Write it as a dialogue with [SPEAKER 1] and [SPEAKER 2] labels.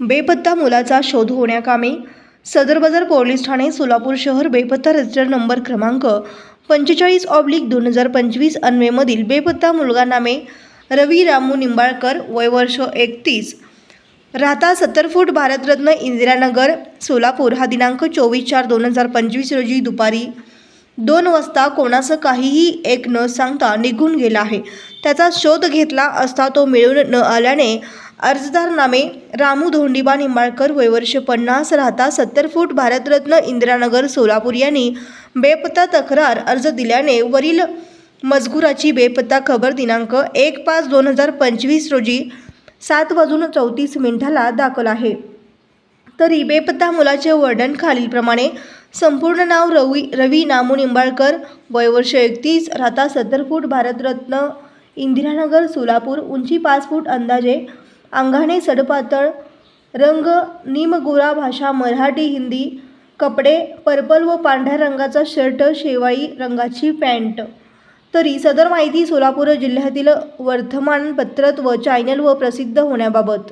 [SPEAKER 1] बेपत्ता मुलाचा शोध होण्याकामी सदर बाजार पोलीस ठाणे सोलापूर शहर बेपत्ता रजिस्टर नंबर क्रमांक पंचेचाळीस ऑब्लिक दोन हजार पंचवीस अन्वेमधील बेपत्ता मुलगा नामे रवी रामू निंबाळकर वय वर्ष एकतीस. राहता सत्तर फूट भारतरत्न इंदिरानगर सोलापूर. हा दिनांक चोवीस चार दोन हजार पंचवीस रोजी दुपारी दोन वाजता कोणाचं काहीही एक न सांगता निघून गेला आहे. त्याचा शोध घेतला असता तो मिळून न आल्याने अर्जदार नामे रामू धोंडीबा निंबाळकर वयवर्ष पन्नास राहता सत्तर फूट भारतरत्न इंदिरानगर सोलापूर यांनी बेपत्ता तक्रार अर्ज दिल्याने वरील मजकुराची बेपत्ता खबर दिनांक एक पाच दोन हजार पंचवीस रोजी सात वाजून चौतीस मिनिटाला दाखल आहे. तरी बेपत्ता मुलाचे वर्णन खालीलप्रमाणे संपूर्ण नाव रवी रवी नामू निंबाळकर वयवर्ष एकतीस राहता सत्तर फूट भारतरत्न इंदिरानगर सोलापूर उंची पाच फूट अंदाजे अंगाने सडपातळ रंग निमगोरा भाषा मराठी हिंदी कपडे पर्पल व पांढऱ्या रंगाचा शर्ट शेवाळी रंगाची पॅन्ट. तरी सदर माहिती सोलापूर जिल्ह्यातील वर्तमानपत्रात व चॅनल व प्रसिद्ध होण्याबाबत.